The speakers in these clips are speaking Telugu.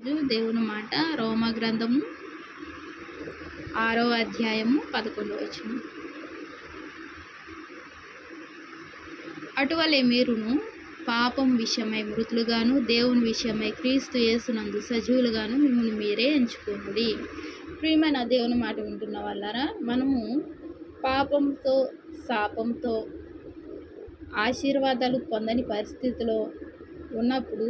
దేవుని మాట రోమ గ్రంథము ఆరో అధ్యాయము పదకొండు వచ్చిన అటువలే మీరును పాపం విషయమై మృతులుగాను దేవుని విషయమై క్రీస్తు యేసునందు సజీవులుగాను మిమ్మల్ని మీరే ఎంచుకోండి. ప్రియమైన దేవుని మాట వింటున్న వాళ్ళారా మనము పాపంతో శాపంతో ఆశీర్వాదాలు పొందని పరిస్థితిలో ఉన్నప్పుడు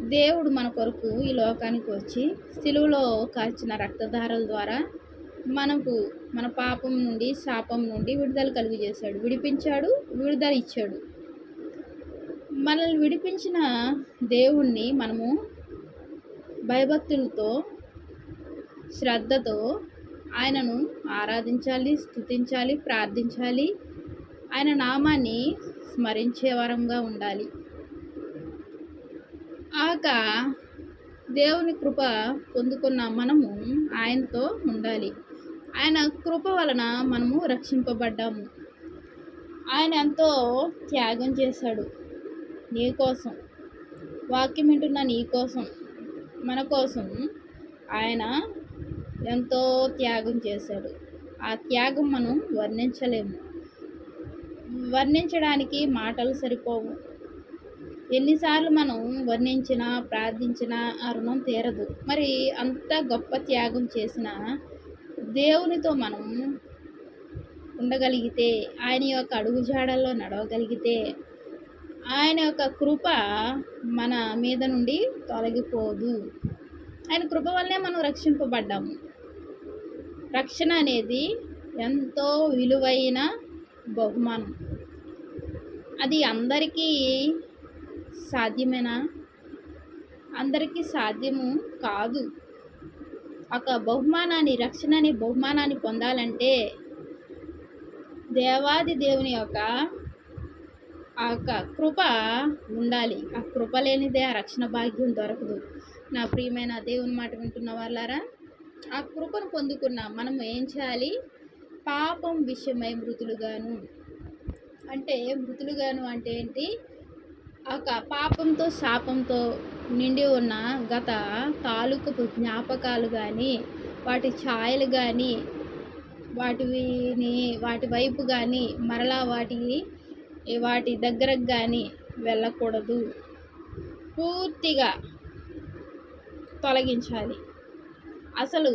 దేవుడు మన కొరకు ఈ లోకానికి వచ్చి సిలువలో కాల్చిన రక్తధారల ద్వారా మనకు మన పాపం నుండి శాపం నుండి విడుదల కలుగు చేశాడు. విడిపించాడు విడుదల ఇచ్చాడు. మనల్ని విడిపించిన దేవుణ్ణి మనము భయభక్తులతో శ్రద్ధతో ఆయనను ఆరాధించాలి స్తుతించాలి ప్రార్థించాలి. ఆయన నామాన్ని స్మరించే వరంగా ఉండాలి. ఆక దేవుని కృప పొందుకున్న మనము ఆయనతో ఉండాలి. ఆయన కృప వలన మనము రక్షింపబడ్డాము. ఆయన ఎంతో త్యాగం చేశాడు నీ కోసం. వాక్యం వింటున్న నీ కోసం మన కోసం ఆయన ఎంతో త్యాగం చేశాడు. ఆ త్యాగం మనం వర్ణించలేము. వర్ణించడానికి మాటలు సరిపోవు. ఎన్నిసార్లు మనం వర్ణించినా ప్రార్థించినా ఆ రుణం తీరదు. మరి అంత గొప్ప త్యాగం చేసిన దేవునితో మనం ఉండగలిగితే ఆయన యొక్క అడుగుజాడల్లో నడవగలిగితే ఆయన యొక్క కృప మన మీద నుండి తొలగిపోదు. ఆయన కృప వల్లనే మనం రక్షింపబడ్డాము. రక్షణ అనేది ఎంతో విలువైన బహుమానం. అది అందరికీ సాధ్యమేనా? అందరికీ సాధ్యము కాదు. ఒక బహుమానాన్ని రక్షణని బహుమానాన్ని పొందాలంటే దేవాది దేవుని యొక్క ఆ యొక్క కృప ఉండాలి. ఆ కృప లేనిదే ఆ రక్షణ భాగ్యం దొరకదు. నా ప్రియమైన దేవుని మాట వింటున్న వాళ్ళారా ఆ కృపను పొందుకున్న మనం ఏం చేయాలి? పాపం విషయమై మృతులుగాను. అంటే మృతులుగాను అంటే ఏంటి? ఒక పాపంతో శాపంతో నిండి ఉన్న గత తాలూకు జ్ఞాపకాలు కానీ వాటి ఛాయలు కానీ వాటిని వాటి వైపు కానీ మరలా వాటి వాటి దగ్గరకు కానీ వెళ్ళకూడదు. పూర్తిగా తొలగించాలి. అసలు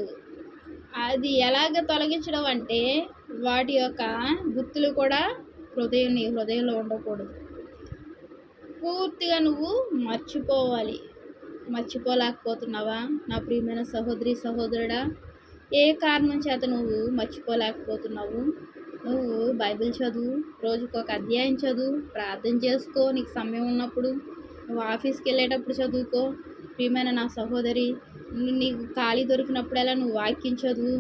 అది ఎలాగ తొలగించడం అంటే వాటి యొక్క గుర్తులు కూడా హృదయం హృదయంలో ఉండకూడదు. పూర్తిగా నువ్వు మర్చిపోవాలి. మర్చిపోలేకపోతున్నావా? నా ప్రియమైన సహోదరి సహోదరుడా ఏ కారణం చేత నువ్వు మర్చిపోలేకపోతున్నావు? నువ్వు బైబిల్ చదువు రోజుకు ఒక అధ్యాయం చదువు ప్రార్థన చేసుకో నీకు సమయం ఉన్నప్పుడు నువ్వు ఆఫీస్కి వెళ్ళేటప్పుడు చదువుకో. ప్రియమైన నా సహోదరి నీకు ఖాళీ దొరికినప్పుడల్లా నువ్వు వాక్యం చదువు.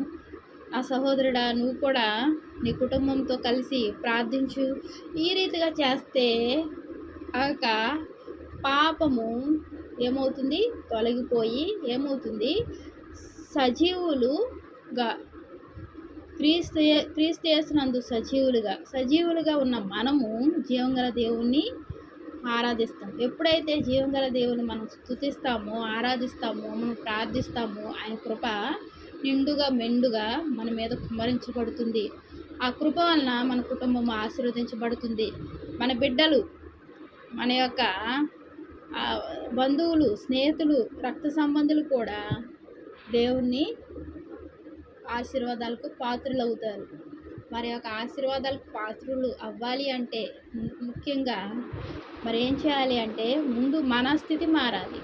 ఆ సహోదరుడా నువ్వు కూడా నీ కుటుంబంతో కలిసి ప్రార్థించు. ఈ రీతిగా చేస్తే ఆక పాపము ఏమవుతుంది? తొలగిపోయి ఏమవుతుంది? సజీవులుగా క్రీస్తు క్రీస్తు చేసినందు సజీవులుగా సజీవులుగా ఉన్న మనము జీవంగల దేవుణ్ణి ఆరాధిస్తాం ఎప్పుడైతే జీవంగల దేవుని మనం స్థుతిస్తామో ఆరాధిస్తామో మనం ప్రార్థిస్తామో ఆయన కృప నిండుగా మెండుగా మన మీద కుమరించబడుతుంది ఆ కృప వలన మన కుటుంబం ఆశీర్వదించబడుతుంది. మన బిడ్డలు మన యొక్క బంధువులు స్నేహితులు రక్త సంబంధులు కూడా దేవుణ్ణి ఆశీర్వాదాలకు పాత్రులు అవుతారు మరి యొక్క ఆశీర్వాదాలకు పాత్రులు అవ్వాలి అంటే ముఖ్యంగా మరి ఏం చేయాలి అంటే ముందు మన స్థితి మారాలి.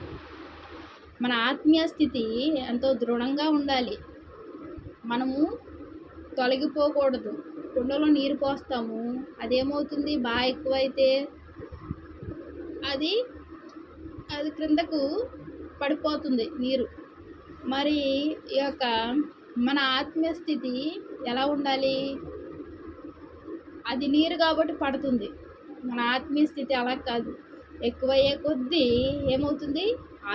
మన ఆత్మీయ స్థితి ఎంతో దృఢంగా ఉండాలి. మనము తొలగిపోకూడదు. కుండలో నీరు పోస్తాము అదేమవుతుంది? బాగా ఎక్కువైతే అది అది క్రిందకు పడిపోతుంది నీరు. మరి ఈ యొక్క మన ఆత్మీయ స్థితి ఎలా ఉండాలి? అది నీరు కాబట్టి పడుతుంది. మన ఆత్మీయ స్థితి అలా కాదు. ఎక్కువయ్యే కొద్దీ ఏమవుతుంది?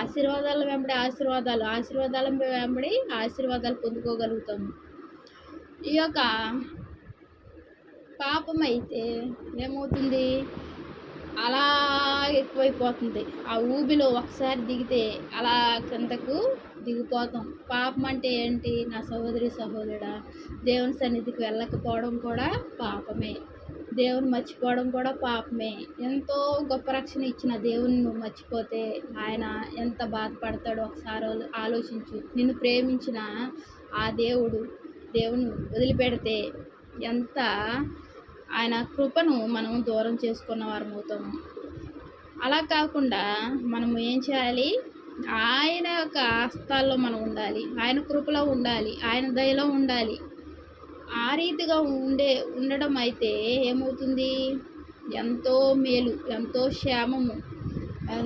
ఆశీర్వాదాల వెంబడి ఆశీర్వాదాలు ఆశీర్వాదాల వెంబడి ఆశీర్వాదాలు పొందుకోగలుగుతాము. ఈ యొక్క పాపం అయితే ఏమవుతుంది? అలా ఎక్కువైపోతుంది. ఆ ఊబిలో ఒకసారి దిగితే అలా కిందకు దిగిపోతాం. పాపం అంటే ఏంటి? నా సహోదరి సహోదరుడా దేవుని సన్నిధికి వెళ్ళకపోవడం కూడా పాపమే. దేవుని మర్చిపోవడం కూడా పాపమే. ఎంతో గొప్ప రక్షణ ఇచ్చిన దేవుని నువ్వు మర్చిపోతే ఆయన ఎంత బాధపడతాడో ఒకసారి ఆలోచించు. నిన్ను ప్రేమించిన ఆ దేవుడు దేవుని వదిలిపెడితే ఎంత ఆయన కృపను మనం దూరం చేసుకున్న వారం అవుతాము అలా కాకుండా మనము ఏం చేయాలి? ఆయన యొక్క హస్తాల్లో మనం ఉండాలి. ఆయన కృపలో ఉండాలి. ఆయన దయలో ఉండాలి. ఆ రీతిగా ఉండే ఉండడం అయితే ఏమవుతుంది? ఎంతో మేలు ఎంతో క్షేమము.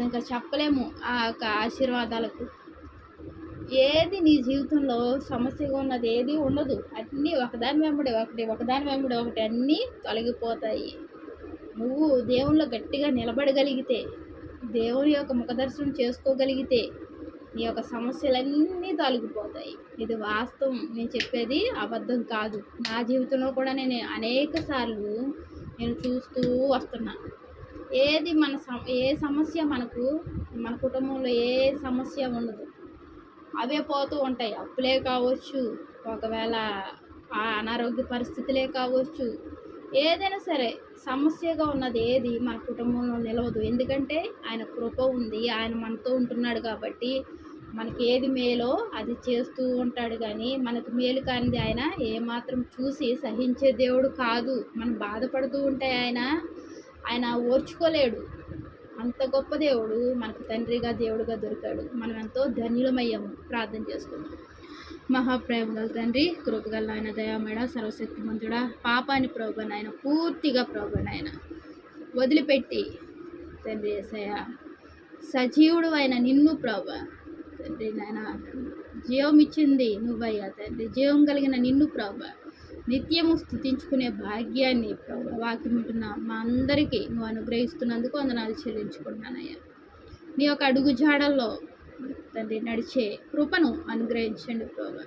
ఇంకా చెప్పలేము ఆ యొక్క ఆశీర్వాదాలకు. ఏది నీ జీవితంలో సమస్యగా ఉన్నది ఏది ఉండదు. అన్నీ ఒకదాని వెంబడి ఒకటి ఒకదాని వెంబడి ఒకటి అన్నీ తొలగిపోతాయి. నువ్వు దేవుళ్ళు గట్టిగా నిలబడగలిగితే దేవుని యొక్క ముఖదర్శనం చేసుకోగలిగితే నీ యొక్క సమస్యలన్నీ తొలగిపోతాయి. ఇది వాస్తవం. నేను చెప్పేది అబద్ధం కాదు. నా జీవితంలో కూడా నేను అనేక సార్లు నేను చూస్తూ వస్తున్నా. ఏది మన సమ ఏ సమస్య మనకు మన కుటుంబంలో ఏ సమస్య ఉండదు. అవే పోతూ ఉంటాయి. అప్పులే కావచ్చు ఒకవేళ ఆ అనారోగ్య పరిస్థితులే కావచ్చు ఏదైనా సరే సమస్యగా ఉన్నది ఏది మన కుటుంబంలో నిలవదు. ఎందుకంటే ఆయన కృప ఉంది ఆయన మనతో ఉంటున్నాడు కాబట్టి మనకి ఏది మేలో అది చేస్తూ ఉంటాడు కానీ మనకు మేలు కానిది ఆయన ఏమాత్రం చూసి సహించే దేవుడు కాదు. మనం బాధపడుతూ ఉంటే ఆయన ఆయన ఓర్చుకోలేడు. అంత గొప్ప దేవుడు మనకు తండ్రిగా దేవుడుగా దొరికాడు. మనం ఎంతో ధన్యులమయ్యాము ప్రార్థన చేసుకున్నాం మహాప్రేమ గల తండ్రి కృపగల ఆయన దయామేడ సర్వశక్తిమంతుడా పాపాన్ని ప్రభు నాయన పూర్తిగా ప్రభు నాయన. వదిలిపెట్టి తండ్రి ఏసయ సజీవుడు అయిన నిన్ను ప్రభ తండ్రి నాయన. జీవం ఇచ్చింది నువ్వయ్యా తండ్రి. జీవం కలిగిన నిన్ను ప్రభు. నిత్యము స్థుతించుకునే భాగ్యాన్ని ప్రభు వాక్యం మా అందరికీ నువ్వు అనుగ్రహిస్తున్నందుకు వందనాలు చెల్లించుకుంటున్నానయ్యా. నీ యొక్క అడుగు జాడల్లో తండ్రి నడిచే కృపను అనుగ్రహించండి ప్రభా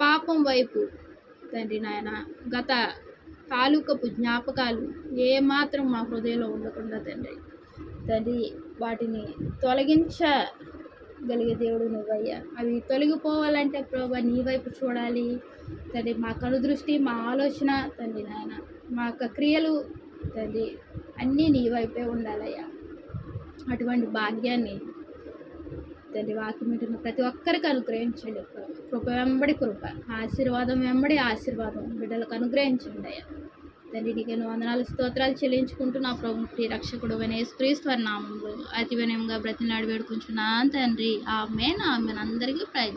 పాపం వైపు తండ్రి నాయన గత తాలూకపు జ్ఞాపకాలు ఏమాత్రం మా హృదయంలో ఉండకుండా తండ్రి తండ్రి వాటిని తొలగించ గలిగే దేవుడు నువ్వయ్యా. అవి తొలగిపోవాలంటే ప్రభా నీ వైపు చూడాలి. తండ్రి మా కనుదృష్టి మా ఆలోచన తండ్రి నాయన. మా యొక్క క్రియలు తండ్రి అన్నీ నీ వైపే ఉండాలయ్యా. అటువంటి భాగ్యాన్ని తండ్రి వాక్యం వింటున్న ప్రతి ఒక్కరికి అనుగ్రహించండి కృప వెంబడి కృప ఆశీర్వాదం వెంబడి ఆశీర్వాదం. బిడ్డలకు అనుగ్రహించండి అయ్యా. తండ్రికి వందనాలు. స్తోత్రాలు చెల్లించుకుంటున్నా ప్రభు ప్రియ రక్షకుడు నామంలో అతి వినయంగా బ్రతినాడు వేడుకుంటున్నాను తండ్రి. ఆమెన్ ఆమె అందరికీ ప్రయత్నం